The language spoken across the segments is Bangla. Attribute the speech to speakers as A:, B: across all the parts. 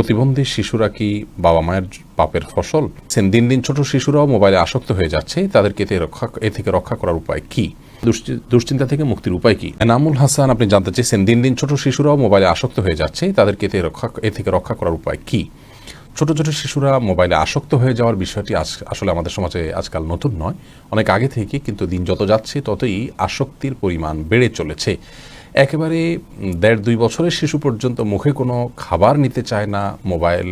A: প্রতিবন্ধী শিশুরা কি বাবা মায়ের পাপের ফসল? দিন দিন ছোট শিশুরাও মোবাইলে আসক্ত হয়ে যাচ্ছে। তাদেরকে এতে রক্ষা, এ থেকে রক্ষা করার উপায় কি? দুশ্চি- দুশ্চিন্তা থেকে মুক্তির উপায় কি? এনামুল হাসান, আপনি জানতে চেয়েছেন, দিন দিন ছোট শিশুরাও মোবাইলে আসক্ত হয়ে যাচ্ছে। তাদেরকে এতে রক্ষা, এ থেকে রক্ষা করার উপায় কি? ছোট ছোট শিশুরা মোবাইলে আসক্ত হয়ে যাওয়ার বিষয়টি আসলে আমাদের সমাজে আজকাল নতুন নয়। অনেক আগে থেকে কিন্তু দিন যত যাচ্ছে, ততই আসক্তির পরিমাণ বেড়ে চলেছে। একেবারে দেড় দুই বছরের শিশু পর্যন্ত মুখে কোনো খাবার নিতে চায় না, মোবাইল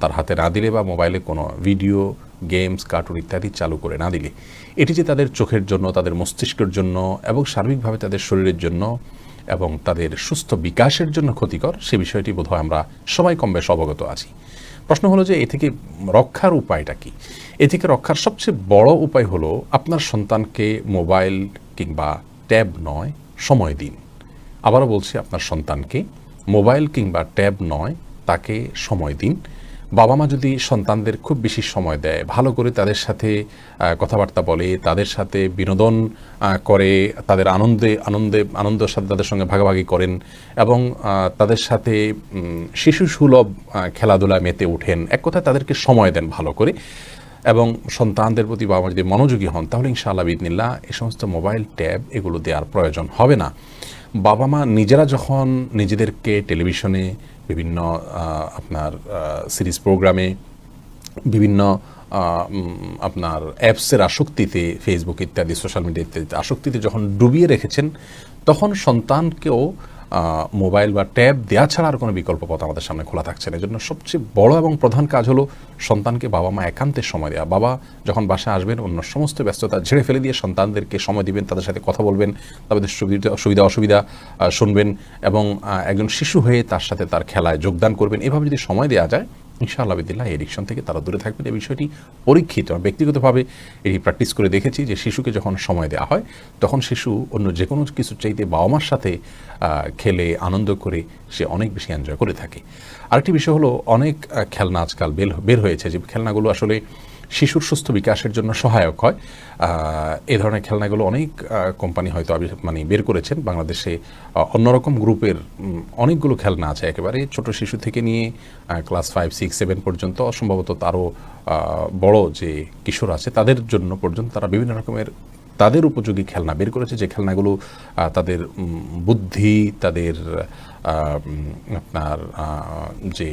A: তার হাতে না দিলে বা মোবাইলে কোনো ভিডিও, গেমস, কার্টুন ইত্যাদি চালু করে না দিলে। এটি যে তাদের চোখের জন্য, তাদের মস্তিষ্কের জন্য এবং সার্বিকভাবে তাদের শরীরের জন্য এবং তাদের সুস্থ বিকাশের জন্য ক্ষতিকর, সে বিষয়টি বোধহয় আমরা সবাই কম বেশ অবগত আছি। প্রশ্ন হলো যে, এ থেকে রক্ষার উপায়টা কি? এ থেকে রক্ষার সবচেয়ে বড় উপায় হলো আপনার সন্তানকে মোবাইল কিংবা ট্যাব নয়, সময় দিন। আবারও বলছি আপনার সন্তানকে মোবাইল কিংবা ট্যাব নয় তাকে সময় দিন। বাবা মা যদি সন্তানদের খুব বেশি সময় দেয় ভালো করে তাদের সাথে কথাবার্তা বলে তাদের সাথে বিনোদন করে তাদের আনন্দে আনন্দে আনন্দের সাথে তাদের সঙ্গে ভাগাভাগি করেন এবং তাদের সাথে শিশু সুলভ আহ, খেলাধুলায় মেতে ওঠেন। এক কথায় তাদেরকে সময় দেন ভালো করে। এবং সন্তানদের প্রতি বাবা মা যদি মনোযোগী হন তাহলে ইনশাআল্লাহ বিদিনিল্লাহ এই সমস্ত মোবাইল ট্যাব এগুলো দেওয়ার প্রয়োজন হবে না। বাবা মা নিজেরা যখন নিজেদেরকে টেলিভিশনে বিভিন্ন আপনার সিরিজ প্রোগ্রামে বিভিন্ন আপনার অ্যাপসের আসক্তিতে ফেসবুক ইত্যাদি, সোশ্যাল মিডিয়া ইত্যাদিতে আসক্তিতে যখন ডুবিয়ে রেখেছেন, তখন সন্তানকেও মোবাইল বা ট্যাব দেওয়া ছাড়া আর কোনো বিকল্প পথ আমাদের সামনে খোলা থাকছে না। এজন্য সবচেয়ে বড় এবং প্রধান কাজ হলো সন্তানকে বাবা মা একান্তের সময় দেওয়া বাবা যখন বাসায় আসবেন, অন্য সমস্ত ব্যস্ততা ঝেড়ে ফেলে দিয়ে সন্তানদেরকে সময় দিবেন, তাদের সাথে কথা বলবেন, তাদের সুবিধা সুবিধা, অসুবিধা শুনবেন এবং একজন শিশু হয়ে তার সাথে তার খেলায় যোগদান করবেন। এভাবে যদি সময় দেওয়া যায় ইনশাআল্লাহ বিদিল্লাহ এডিকশন থেকে তারা দূরে থাকবেন। এই বিষয়টি পরীক্ষিত। আমি ব্যক্তিগতভাবে এটি প্র্যাকটিস করে দেখেছি যে শিশুকে যখন সময় দেওয়া হয়, তখন শিশু অন্য যে কোনো কিছু চাইতে বাবা মার সাথে খেলে, আনন্দ করে সে অনেক বেশি এনজয় করে থাকে। আরেকটি বিষয় হলো অনেক খেলনা আজকাল বের বের হয়েছে। যে খেলনাগুলো আসলে শিশুর সুস্থ বিকাশের জন্য সহায়ক হয়। এ ধরনের খেলনাগুলো অনেক কোম্পানি হয়তো মানে বের করেছেন। বাংলাদেশে অন্যরকম গ্রুপের অনেকগুলো খেলনা আছে একেবারে ছোট শিশু থেকে নিয়ে ক্লাস ফাইভ সিক্স সেভেন পর্যন্ত, সম্ভবত তারও বড় যে কিশোর আছে, তাদের জন্য পর্যন্ত তারা বিভিন্ন রকমের তাদের উপযোগী খেলনা বের করেছে। যে খেলনাগুলো তাদের বুদ্ধি, তাদের আপনার যে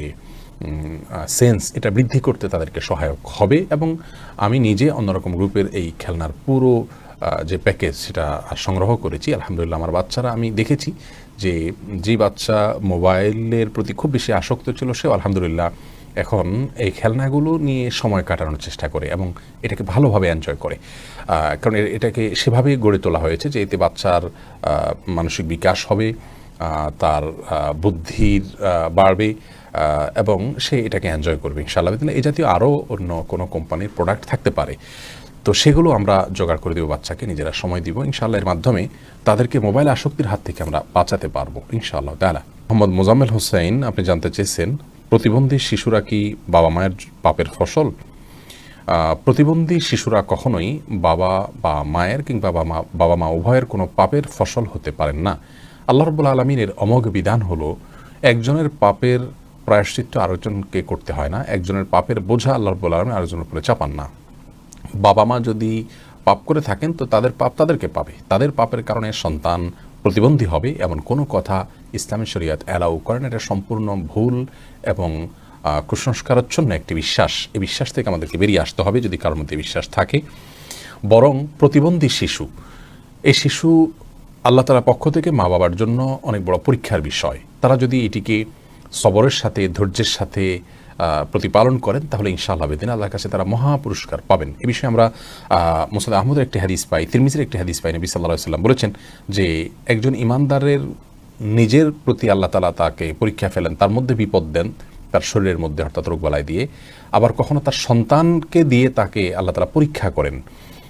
A: সেন্স এটা বৃদ্ধি করতে তাদেরকে সহায়ক হবে এবং আমি নিজে অন্যরকম গ্রুপের এই খেলনার পুরো যে প্যাকেজ সেটা সংগ্রহ করেছি। আলহামদুলিল্লাহ আমার বাচ্চারা, আমি দেখেছি যে যে বাচ্চা মোবাইলের প্রতি খুব বেশি আসক্ত ছিল, সেও আলহামদুলিল্লাহ এখন এই খেলনাগুলো নিয়ে সময় কাটানোর চেষ্টা করে এবং এটাকে ভালোভাবে এনজয় করে। কারণ এটাকে সেভাবেই গড়ে তোলা হয়েছে যে এতে বাচ্চার মানসিক বিকাশ হবে। তার বুদ্ধির বাড়বে এবং সে এটাকে এনজয় করবে, ইনশাআল্লাহ। বিদিল্লাহ। এই জাতীয় আরও অন্য কোনো কোম্পানির প্রোডাক্ট থাকতে পারে। তো সেগুলো আমরা জোগাড় করে দেবো বাচ্চাকে, নিজেরা সময় দিব, ইনশাআল্লাহ এর মাধ্যমে তাদেরকে মোবাইল আসক্তির হাত থেকে আমরা বাঁচাতে পারব, ইনশাআল্লাহ তালা মোহাম্মদ মোজাম্মেল হোসেন আপনি জানতে চেয়েছেন, প্রতিবন্ধী শিশুরা কি বাবা মায়ের পাপের ফসল? প্রতিবন্ধী শিশুরা কখনোই বাবা বা মায়ের কিংবা বাবা মা বাবা মা উভয়ের কোনো পাপের ফসল হতে পারেন না। আল্লাহ রব্বুল আলমিনের অমোঘ বিধান হলো, একজনের পাপের প্রায়শ্চিত্ত আরেকজনকে করতে হয় না, একজনের পাপের বোঝা আল্লাহ রব্বুল আলমী আরেকজনের উপরে চাপান না। বাবা মা যদি পাপ করে থাকেন, তো তাদের পাপ তাদেরকে পাবে। তাদের পাপের কারণে সন্তান প্রতিবন্ধী হবে, এমন কোনো কথা ইসলামী শরিয়াত অ্যালাউ করেন এটা সম্পূর্ণ ভুল এবং কুসংস্কারচ্ছন্ন একটি বিশ্বাস। এই বিশ্বাস থেকে আমাদেরকে বেরিয়ে আসতে হবে যদি কারোর মধ্যে বিশ্বাস থাকে। বরং প্রতিবন্ধী শিশু, এই শিশু আল্লাহ তালা পক্ষ থেকে মা বাবার জন্য অনেক বড় পরীক্ষার বিষয়। তারা যদি এটিকে সবরের সাথে, ধৈর্যের সাথে প্রতিপালন করেন, তাহলে ইনশাআল্লাহ বেদিন আল্লাহর কাছে তারা মহা পুরস্কার পাবেন। এ বিষয়ে আমরা মুসাদ আহমদের একটি হাদিস পাই, তিরমিজের একটি হাদিস পাই, নবী সাল্লাহ সাল্লাম বলেছেন যে, একজন ইমানদারের নিজের প্রতি আল্লাহ তালা তাকে পরীক্ষা ফেলেন, তার মধ্যে বিপদ দেন, তার শরীরের মধ্যে অর্থাৎ রোগবালাই দিয়ে। আবার কখনো তার সন্তানকে দিয়ে তাকে আল্লাহ তালা পরীক্ষা করেন।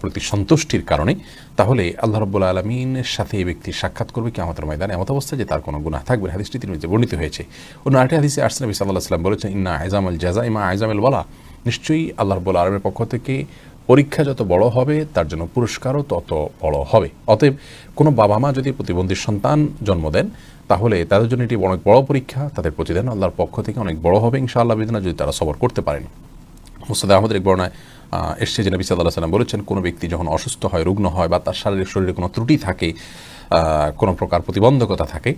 A: প্রতি সন্তুষ্টির কারণে, তাহলে আল্লাহ রব্বুল আলমিনের সাথে এই ব্যক্তি সাক্ষাৎ করবে কি আমাদের ময়দানে। এমত অবস্থায় যে তার কোনো গুণা থাকবে হাদিসটি তিনি বর্ণিত হয়েছে। অন্য আরেকটি হাদিসে আরসন নবী সাল্লাহ সাল্লাম বলেছেন, ইন্না আইজাম আল জাজা ইমা আইজাম আল বলা নিশ্চয়ই আল্লাহ রব্বুল আলমের পক্ষ থেকে পরীক্ষা যত বড় হবে, তার জন্য পুরস্কারও তত বড় হবে। অতএব কোনো বাবা মা যদি প্রতিবন্ধী সন্তান জন্ম দেন, তাহলে তাদের জন্য এটি অনেক বড় পরীক্ষা। তাদের প্রতিদান আল্লাহর পক্ষ থেকে অনেক বড় হবে ইনশাআল্লাহ বিদিনা যদি তারা সবর করতে পারেন। মুস্তাদ আহমদের এক বর্ণায় এসছে যে নবী সাল্লাহ সাল্লাম বলেছেন, কোনো ব্যক্তি যখন অসুস্থ হয়, রুগ্ন হয় বা তার শারীরিক শরীরে কোনো ত্রুটি থাকে কোনো প্রকার প্রতিবন্ধকতা থাকে,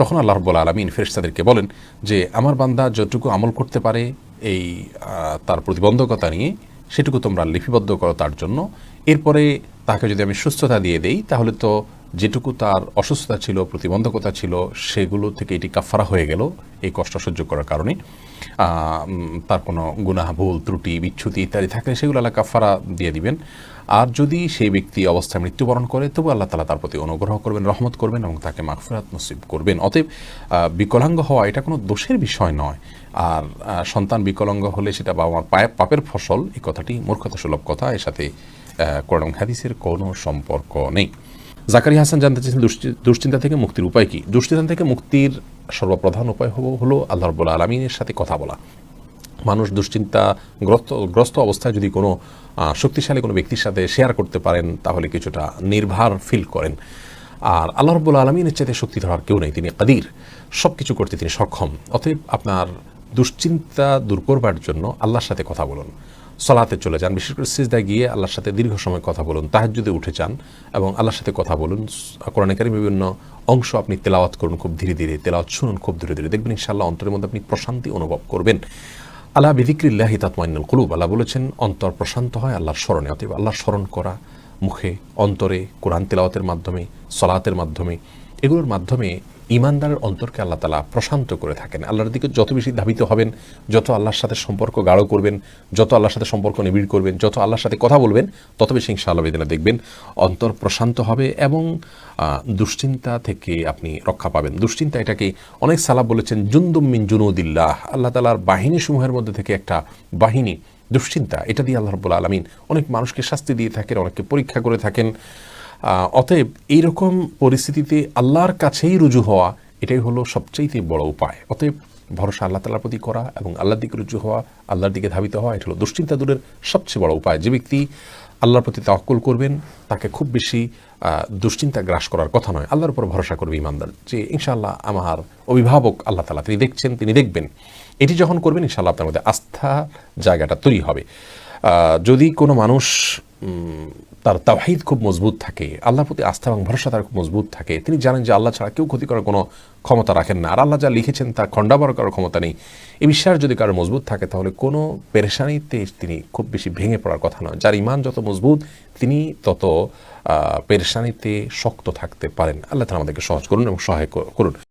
A: তখন আল্লাহ রব্বুল আলমিন ফেরেশতাদেরকে বলেন যে, আমার বান্দা যতটুকু আমল করতে পারে এই তার প্রতিবন্ধকতা নিয়ে, সেটুকু তোমরা লিপিবদ্ধ করো তার জন্য। এরপরে তাকে যদি আমি সুস্থতা দিয়ে দেই, তাহলে তো যেটুকু তার অসুস্থতা ছিল, প্রতিবন্ধকতা ছিল, সেগুলো থেকে এটি কাফারা হয়ে গেল এই কষ্ট সহ্য করার কারণে। তার কোনো গুনাহ, ভুল, ত্রুটি, বিচ্ছুতি ইত্যাদি থাকলে সেগুলো আল্লাহ কাফারা দিয়ে দিবেন। আর যদি সেই ব্যক্তি অবস্থায় মৃত্যুবরণ করে, তবু আল্লাহ তালা তার প্রতি অনুগ্রহ করবেন, রহমত করবেন এবং তাকে মাগফিরাত নসিব করবেন। অতএব বিকলাঙ্গ হওয়া এটা কোনো দোষের বিষয় নয়। আর সন্তান বিকলাঙ্গ হলে সেটা বাবা মার পায়ে, পাপের ফসল, এই কথাটি মূর্খতা সুলভ কথা। এর সাথে কোরআন হাদিসের কোনো সম্পর্ক নেই। জাকারি হাসান জানতে চেয়েছেন দুশ্চিন্তা থেকে মুক্তির উপায় কি? দুশ্চিন্তা থেকে মুক্তির সর্বপ্রধান উপায় হলো- আল্লাহ রব্বুল আলমিনের সাথে কথা বলা। মানুষ দুশ্চিন্তা গ্রস্ত গ্রস্ত অবস্থায় যদি কোনো শক্তিশালী কোনো ব্যক্তির সাথে শেয়ার করতে পারেন, তাহলে কিছুটা নির্ভার ফিল করেন। আর আল্লাহ রব্বুল আলমিনের চাইতে শক্তি ধরার কেউ নেই, তিনি কাদির। সব কিছু করতে তিনি সক্ষম। অতএব আপনার দুশ্চিন্তা দূর করবার জন্য আল্লাহর সাথে কথা বলুন। সলাতে চলে যান। বিশেষ করে সিজদায় গিয়ে আল্লাহর সাথে দীর্ঘ সময় কথা বলুন, তাহাজ্জুদে উঠে যান এবং আল্লাহর সাথে কথা বলুন। কোরআনকারী বিভিন্ন অংশ আপনি তেলাওয়াত করুন খুব ধীরে ধীরে, তেলাওয়াত শুনুন খুব ধীরে ধীরে। দেখবেন ইনশাআল্লাহ অন্তরের মধ্যে আপনি প্রশান্তি অনুভব করবেন। আল্লাহ বিধিক্রিল্লাহি তাতমাইনুল কুলুব। আল্লাহ বলেছেন, অন্তর প্রশান্ত হয় আল্লাহর স্মরণে। অতএব আল্লাহর স্মরণ করা মুখে, অন্তরে কোরআন তেলাওয়াতের মাধ্যমে, সলাতের মাধ্যমে এগুলোর মাধ্যমে ইমানদারের অন্তরকে আল্লাহ তালা প্রশান্ত করে থাকেন। আল্লাহর দিকে যত বেশি ধাবিত হবেন, যত আল্লাহর সাথে সম্পর্ক গাঢ় করবেন, যত আল্লাহর সাথে সম্পর্ক নিবিড় করবেন, যত আল্লাহর সাথে কথা বলবেন, তত বেশি ইনশাআল্লাহ বেদিনা দেখবেন। অন্তর প্রশান্ত হবে এবং দুশ্চিন্তা থেকে আপনি রক্ষা পাবেন। দুশ্চিন্তা এটাকে অনেক সালাব বলেছেন জুন্দুমিন জুনুদিল্লাহ। আল্লাহ তালার বাহিনী সমূহের মধ্যে থেকে একটা বাহিনী, দুশ্চিন্তা, এটা দিয়ে আল্লাহ রব্বুল আলমিন অনেক মানুষকে শাস্তি দিয়ে থাকেন, অনেককে পরীক্ষা করে থাকেন। অতএব এইরকম পরিস্থিতিতে আল্লাহর কাছেই রুজু হওয়া, এটাই হলো সবচেয়ে বড় উপায়। অতএব ভরসা আল্লাহ তালার প্রতি করা এবং আল্লাহর দিকে রুজু হওয়া, আল্লাহর দিকে ধাবিত হওয়া, এটা হলো দুশ্চিন্তা দূরের সবচেয়ে বড় উপায়। যে ব্যক্তি আল্লাহর প্রতি তাওয়াক্কুল করবেন, তাকে খুব বেশি দুশ্চিন্তা গ্রাস করার কথা নয়। আল্লাহর উপর ভরসা করবে ইমানদার যে ইনশাআল্লাহ আমার অভিভাবক আল্লাহ তালা তিনি দেখছেন, তিনি দেখবেন। এটি যখন করবেন, ইনশাআল্লাহ আপনার মধ্যে আস্থা জায়গাটা তৈরি হবে। যদি কোনো মানুষ তার তাওহিদ খুব মজবুত থাকে, আল্লাহর প্রতি আস্থা এবং ভরসা তার খুব মজবুত থাকে, তিনি জানেন যে আল্লাহ ছাড়া কেউ ক্ষতি করার কোনো ক্ষমতা রাখেন না। আর আল্লাহ যা লিখেছেন তা খণ্ডাবর করার ক্ষমতা নেই। এই বিশ্বাস যদি কারও মজবুত থাকে, তাহলে কোনো পেরেশানিতে তিনি খুব বেশি ভেঙে পড়ার কথা নয়। যার ইমান যত মজবুত, তিনি তত পেরেশানিতে শক্ত থাকতে পারেন। আল্লাহ তালা আমাদেরকে সহজ করুন এবং সহায় করুন।